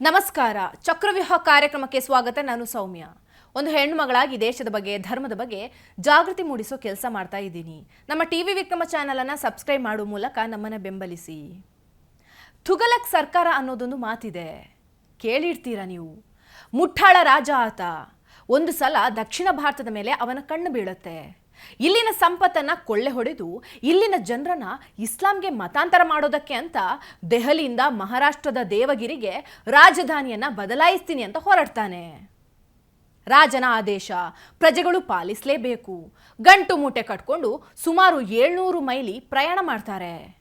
ನಮಸ್ಕಾರ. ಚಕ್ರವ್ಯೂಹ ಕಾರ್ಯಕ್ರಮಕ್ಕೆ ಸ್ವಾಗತ. ನಾನು ಸೌಮ್ಯ. ಒಂದು ಹೆಣ್ಣು ಮಗಳಾಗಿ ದೇಶದ ಬಗ್ಗೆ, ಧರ್ಮದ ಬಗ್ಗೆ ಜಾಗೃತಿ ಮೂಡಿಸೋ ಕೆಲಸ ಮಾಡ್ತಾ ಇದ್ದೀನಿ. ನಮ್ಮ ಟಿ ವಿ ವಿಕ್ರಮ ಚಾನಲನ್ನು ಸಬ್ಸ್ಕ್ರೈಬ್ ಮಾಡುವ ಮೂಲಕ ನಮ್ಮನ್ನ ಬೆಂಬಲಿಸಿ. ತುಗಲಕ್ ಸರ್ಕಾರ ಅನ್ನೋದೊಂದು ಮಾತಿದೆ. ಕೇಳಿರ್ತೀರಾ ನೀವು? ಮುಠಾಳ ರಾಜ ಆತ. ಒಂದು ಸಲ ದಕ್ಷಿಣ ಭಾರತದ ಮೇಲೆ ಅವನ ಕಣ್ಣು ಬೀಳುತ್ತೆ. ಇಲ್ಲಿನ ಸಂಪತ್ತನ್ನು ಕೊಳ್ಳೆ ಹೊಡೆದು ಇಲ್ಲಿನ ಜನರನ್ನ ಇಸ್ಲಾಂಗೆ ಮತಾಂತರ ಮಾಡೋದಕ್ಕೆ ಅಂತ ದೆಹಲಿಯಿಂದ ಮಹಾರಾಷ್ಟ್ರದ ದೇವಗಿರಿಗೆ ರಾಜಧಾನಿಯನ್ನ ಬದಲಾಯಿಸ್ತೀನಿ ಅಂತ ಹೊರಡ್ತಾನೆ. ರಾಜನ ಆದೇಶ, ಪ್ರಜೆಗಳು ಪಾಲಿಸಲೇಬೇಕು. ಗಂಟು ಮೂಟೆ ಕಟ್ಕೊಂಡು ಸುಮಾರು ಏಳ್ನೂರು ಮೈಲಿ ಪ್ರಯಾಣ ಮಾಡ್ತಾರೆ.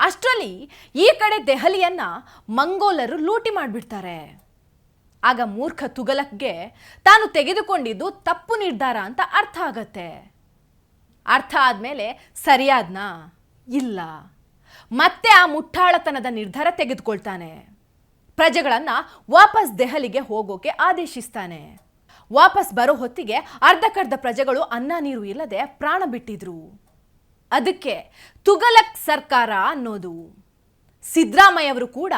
ಅಷ್ಟರಲ್ಲಿ ಈ ಕಡೆ ದೆಹಲಿಯನ್ನ ಮಂಗೋಲರು ಲೂಟಿ ಮಾಡಿಬಿಡ್ತಾರೆ. ಆಗ ಮೂರ್ಖ ತುಗಲಕ್ಗೆ ತಾನು ತೆಗೆದುಕೊಂಡಿದ್ದು ತಪ್ಪು ನಿರ್ಧಾರ ಅಂತ ಅರ್ಥ ಆಗತ್ತೆ. ಅರ್ಥ ಆದಮೇಲೆ ಸರಿಯಾದ್ನಾ? ಇಲ್ಲ. ಮತ್ತೆ ಆ ಮುಟ್ಟಾಳತನದ ನಿರ್ಧಾರ ತೆಗೆದುಕೊಳ್ತಾನೆ. ಪ್ರಜೆಗಳನ್ನು ವಾಪಸ್ ದೆಹಲಿಗೆ ಹೋಗೋಕೆ ಆದೇಶಿಸ್ತಾನೆ. ವಾಪಸ್ ಬರೋ ಹೊತ್ತಿಗೆ ಅರ್ಧಕ್ಕರ್ಧ ಪ್ರಜೆಗಳು ಅನ್ನ ನೀರು ಇಲ್ಲದೆ ಪ್ರಾಣ ಬಿಟ್ಟಿದ್ರು. ಅದಕ್ಕೆ ತುಗಲಕ್ ಸರ್ಕಾರ ಅನ್ನೋದು. ಸಿದ್ದರಾಮಯ್ಯವರು ಕೂಡ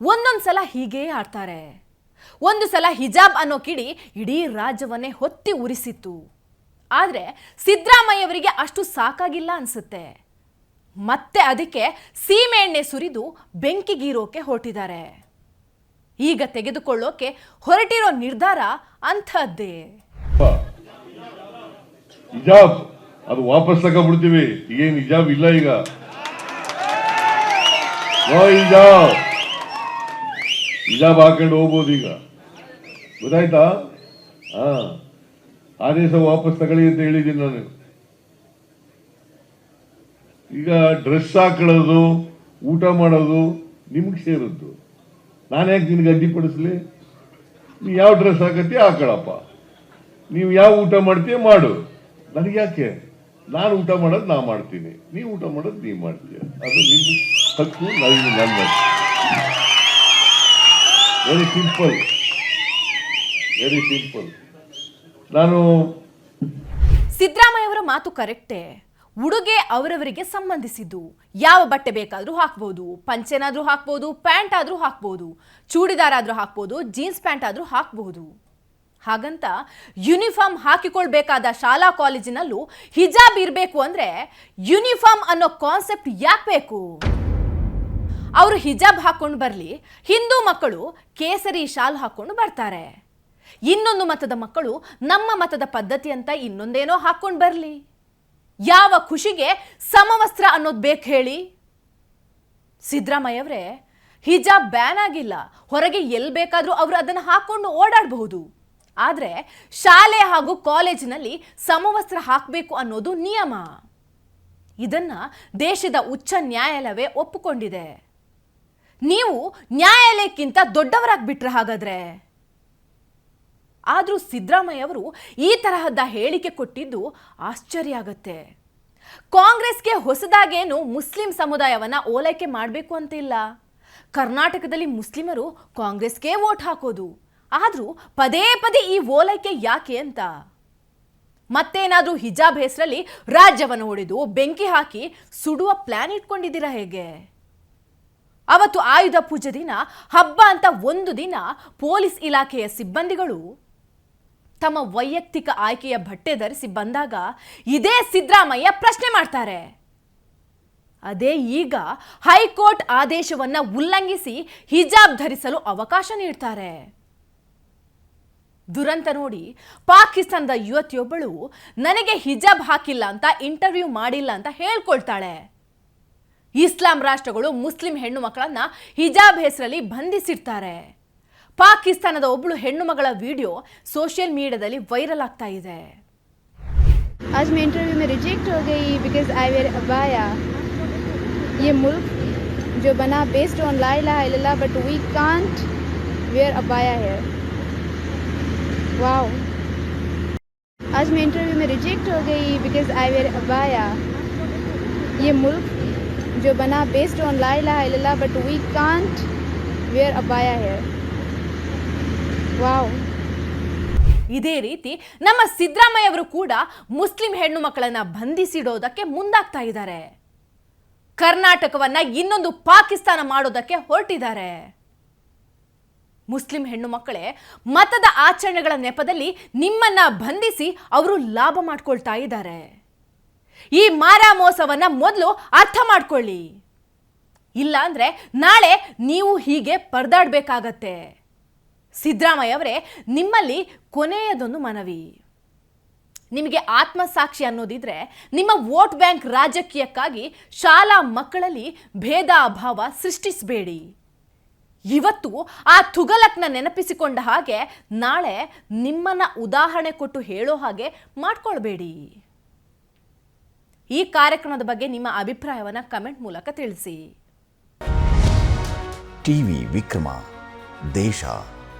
ಒಂದೊಂದು ಸಲ ಹೀಗೇ ಆಡ್ತಾರೆ. ಒಂದು ಸಲ ಹಿಜಾಬ್ ಅನ್ನೋ ಕಿಡಿ ಇಡೀ ರಾಜ್ಯವನ್ನೇ ಹೊತ್ತಿ ಉರಿಸಿತ್ತು. ಆದರೆ ಸಿದ್ದರಾಮಯ್ಯವರಿಗೆ ಅಷ್ಟು ಸಾಕಾಗಿಲ್ಲ ಅನಿಸುತ್ತೆ. ಮತ್ತೆ ಅದಕ್ಕೆ ಸೀಮೆಎಣ್ಣೆ ಸುರಿದು ಬೆಂಕಿಗೀರೋಕೆ ಹೊರಟಿದ್ದಾರೆ. ಈಗ ತೆಗೆದುಕೊಳ್ಳೋಕೆ ಹೊರಟಿರೋ ನಿರ್ಧಾರ ಅಂಥದ್ದೇ. ಹಿಜಾಬ್, ಅದು ವಾಪಸ್ ತಗೊಂಡ್ಬಿಡ್ತೀವಿ. ಏನ್ ಹಿಜಾಬ್ ಇಲ್ಲ ಈಗ. ಹಿಜಾಬ್. ಹಿಜಾಬ್ ಹಾಕೊಂಡು ಹೋಗ್ಬೋದು ಈಗ. ಗೊತ್ತಾಯ್ತಾ? ಹಾ. ಆದೇಶ ವಾಪಸ್ ತಗೊಳ್ಳಿ ಅಂತ ಹೇಳಿದ್ದೀನಿ ನಾನು. ಈಗ ಡ್ರೆಸ್ ಹಾಕೊಳ್ಳೋದು, ಊಟ ಮಾಡೋದು ನಿಮ್ಗೆ ಸೇರಿದ್ದು. ನಾನು ಯಾಕೆ ನಿನಗೆ ಅಡ್ಡಿಪಡಿಸ್ಲಿ ನೀ ಯಾವ ಡ್ರೆಸ್ ಹಾಕತ್ತಿ ಹಾಕೊಳ್ಳಪ್ಪ ನೀವು ಯಾವ ಊಟ ಮಾಡ್ತೀಯ ಮಾಡು. ನನಗೆ ಯಾಕೆ? ನಾನು ಊಟ ಮಾಡೋದು ನಾ ಮಾಡ್ತೀನಿ. ನೀವು ಊಟ ಮಾಡೋದು ನೀವು ಮಾಡ್ತೀಯ. ಅದು ನಿಮ್ಮ ಹಕ್ಕು, ನಾನು ನನ್ನ ವೆರಿ ಸಿಂಪಲ್ ವೆರಿ ಸಿಂಪಲ್ ನಾನು ಸಿದ್ದರಾಮಯ್ಯ ಅವರ ಮಾತು ಕರೆಕ್ಟೇ. ಉಡುಗೆ ಅವರವರಿಗೆ ಸಂಬಂಧಿಸಿದ್ದು. ಯಾವ ಬಟ್ಟೆ ಬೇಕಾದರೂ ಹಾಕ್ಬೋದು. ಪಂಚೆನಾದರೂ ಹಾಕ್ಬೋದು, ಪ್ಯಾಂಟ್ ಆದ್ರೂ ಹಾಕ್ಬೋದು. ಚೂಡಿದಾರ್ ಆದ್ರೂ ಹಾಕ್ಬೋದು, ಜೀನ್ಸ್ ಪ್ಯಾಂಟ್ ಆದ್ರೂ ಹಾಕ್ಬೋದು. ಹಾಗಂತ ಯೂನಿಫಾರ್ಮ್ ಹಾಕಿಕೊಳ್ಬೇಕಾದ ಶಾಲಾ ಕಾಲೇಜಿನಲ್ಲೂ ಹಿಜಾಬ್ ಇರಬೇಕು ಅಂದ್ರೆ ಯೂನಿಫಾರ್ಮ್ ಅನ್ನೋ ಕಾನ್ಸೆಪ್ಟ್ ಯಾಕೆ ಬೇಕು? ಅವರು ಹಿಜಾಬ್ ಹಾಕ್ಕೊಂಡು ಬರಲಿ. ಹಿಂದೂ ಮಕ್ಕಳು ಕೇಸರಿ ಶಾಲ್ ಹಾಕೊಂಡು ಬರ್ತಾರೆ. ಇನ್ನೊಂದು ಮತದ ಮಕ್ಕಳು ನಮ್ಮ ಮತದ ಪದ್ಧತಿ ಅಂತ ಇನ್ನೊಂದೇನೋ ಹಾಕ್ಕೊಂಡು ಬರಲಿ. ಯಾವ ಖುಷಿಗೆ ಸಮವಸ್ತ್ರ ಅನ್ನೋದು ಬೇಕು ಹೇಳಿ. ಸಿದ್ದರಾಮಯ್ಯ ಅವರೇ ಹಿಜಾಬ್ ಬ್ಯಾನ್ ಆಗಿಲ್ಲ. ಹೊರಗೆ ಎಲ್ಲಿ ಬೇಕಾದರೂ ಅವರು ಅದನ್ನು ಹಾಕೊಂಡು ಓಡಾಡಬಹುದು. ಆದರೆ ಶಾಲೆ ಹಾಗೂ ಕಾಲೇಜಿನಲ್ಲಿ ಸಮವಸ್ತ್ರ ಹಾಕಬೇಕು ಅನ್ನೋದು ನಿಯಮ. ಇದನ್ನು ದೇಶದ ಉಚ್ಚ ನ್ಯಾಯಾಲಯವೇ ಒಪ್ಪಿಕೊಂಡಿದೆ. ನೀವು ನ್ಯಾಯಾಲಯಕ್ಕಿಂತ ದೊಡ್ಡವರಾಗಿ ದೊಡ್ಡವರಾಗ್ಬಿಟ್ರೆ ಹಾಗಾದ್ರೆ? ಆದರೂ ಸಿದ್ದರಾಮಯ್ಯ ಅವರು ಈ ತರಹದ ಹೇಳಿಕೆ ಕೊಟ್ಟಿದ್ದು ಆಶ್ಚರ್ಯ ಆಗತ್ತೆ. ಕಾಂಗ್ರೆಸ್ಗೆ ಹೊಸದಾಗೇನು ಮುಸ್ಲಿಂ ಸಮುದಾಯವನ್ನು ಓಲೈಕೆ ಮಾಡಬೇಕು ಅಂತಿಲ್ಲ. ಕರ್ನಾಟಕದಲ್ಲಿ ಮುಸ್ಲಿಮರು ಕಾಂಗ್ರೆಸ್ಗೆ ವೋಟ್ ಹಾಕೋದು. ಆದರೂ ಪದೇ ಪದೇ ಈ ಓಲೈಕೆ ಯಾಕೆ ಅಂತ? ಮತ್ತೇನಾದರೂ ಹಿಜಾಬ್ ಹೆಸರಲ್ಲಿ ರಾಜ್ಯವನ್ನು ಹೊಡೆದು ಬೆಂಕಿ ಹಾಕಿ ಸುಡುವ ಪ್ಲಾನ್ ಇಟ್ಕೊಂಡಿದ್ದೀರಾ ಹೇಗೆ? ಅವತ್ತು ಆಯುಧ ಪೂಜೆ ದಿನ, ಹಬ್ಬ ಅಂತ ಒಂದು ದಿನ ಪೊಲೀಸ್ ಇಲಾಖೆಯ ಸಿಬ್ಬಂದಿಗಳು ತಮ್ಮ ವೈಯಕ್ತಿಕ ಆಯ್ಕೆಯ ಬಟ್ಟೆ ಧರಿಸಿ ಬಂದಾಗ ಇದೇ ಸಿದ್ದರಾಮಯ್ಯ ಪ್ರಶ್ನೆ ಮಾಡ್ತಾರೆ. ಅದೇ ಈಗ ಹೈಕೋರ್ಟ್ ಆದೇಶವನ್ನ ಉಲ್ಲಂಘಿಸಿ ಹಿಜಾಬ್ ಧರಿಸಲು ಅವಕಾಶ ನೀಡ್ತಾರೆ. ದುರಂತ ನೋಡಿ ಪಾಕಿಸ್ತಾನದ ಯುವತಿಯೊಬ್ಬಳು ನನಗೆ ಹಿಜಾಬ್ ಹಾಕಿಲ್ಲ ಅಂತ ಇಂಟರ್ವ್ಯೂ ಮಾಡಿಲ್ಲ ಅಂತ ಹೇಳ್ಕೊಳ್ತಾಳೆ. ಇಸ್ಲಾಂ ರಾಷ್ಟ್ರಗಳು ಮುಸ್ಲಿಂ ಹೆಣ್ಣು ಮಕ್ಕಳನ್ನ ಹಿಜಾಬ್ ಹೆಸರಲ್ಲಿ ಬಂಧಿಸಿರ್ತಾರೆ. ಪಾಕಿಸ್ತಾನದ ಒಬ್ಬಳು ಹೆಣ್ಣು ಮಗಳ ವಿಡಿಯೋ ಸೋಷಿಯಲ್ ಮೀಡಿಯಾದಲ್ಲಿ ವೈರಲ್ ಆಗ್ತಾ ಇದೆ आज मैं इंटरव्यू में रिजेक्ट हो गई बिकॉज आई वेयर अबाया ये मुल्क जो बना बेस्ड ऑन ला इलाहा इल्लल्लाह बट वी कांट वेयर अबाया है वाओ आज मैं इंटरव्यू में रिजेक्ट हो गई बिकॉज आई वेयर अबाया ये मुल्क जो बना बेस्ड ऑन ला इलाहा इल्लल्लाह बट वी कांट वेयर अबाया है वाओ ಇದೇ ರೀತಿ ನಮ್ಮ ಸಿದ್ದರಾಮಯ್ಯ ಅವರು ಕೂಡ ಮುಸ್ಲಿಂ ಹೆಣ್ಣು ಮಕ್ಕಳನ್ನ ಬಂಧಿಸಿಡೋದಕ್ಕೆ ಮುಂದಾಗ್ತಾ ಇದ್ದಾರೆ. ಕರ್ನಾಟಕವನ್ನ ಇನ್ನೊಂದು ಪಾಕಿಸ್ತಾನ ಮಾಡೋದಕ್ಕೆ ಹೊರಟಿದ್ದಾರೆ. ಮುಸ್ಲಿಂ ಹೆಣ್ಣು ಮಕ್ಕಳೇ, ಮತದ ಆಚರಣೆಗಳ ನೆಪದಲ್ಲಿ ನಿಮ್ಮನ್ನ ಬಂಧಿಸಿ ಅವರು ಲಾಭ ಮಾಡ್ಕೊಳ್ತಾ ಇದ್ದಾರೆ. ಈ ಮಾರಾ ಮೋಸವನ್ನ ಮೊದಲು ಅರ್ಥ ಮಾಡ್ಕೊಳ್ಳಿ. ಇಲ್ಲ ಅಂದ್ರೆ ನಾಳೆ ನೀವು ಹೀಗೆ ಪರದಾಡ್ಬೇಕಾಗತ್ತೆ. ಸಿದ್ದರಾಮಯ್ಯ ಅವರೇ, ನಿಮ್ಮಲ್ಲಿ ಕೊನೆಯದೊಂದು ಮನವಿ. ನಿಮಗೆ ಆತ್ಮಸಾಕ್ಷಿ ಅನ್ನೋದಿದ್ರೆ ನಿಮ್ಮ ವೋಟ್ ಬ್ಯಾಂಕ್ ರಾಜಕೀಯಕ್ಕಾಗಿ ಶಾಲಾ ಮಕ್ಕಳಲ್ಲಿ ಭೇದ ಅಭಾವ ಸೃಷ್ಟಿಸಬೇಡಿ. ಇವತ್ತು ಆ ತುಗಲಕ್ನ ನೆನಪಿಸಿಕೊಂಡ ಹಾಗೆ ನಾಳೆ ನಿಮ್ಮನ್ನ ಉದಾಹರಣೆ ಕೊಟ್ಟು ಹೇಳೋ ಹಾಗೆ ಮಾಡ್ಕೊಳ್ಬೇಡಿ. ಈ ಕಾರ್ಯಕ್ರಮದ ಬಗ್ಗೆ ನಿಮ್ಮ ಅಭಿಪ್ರಾಯವನ್ನು ಕಮೆಂಟ್ ಮೂಲಕ ತಿಳಿಸಿ. ಟಿವಿ ವಿಕ್ರಮ, ದೇಶ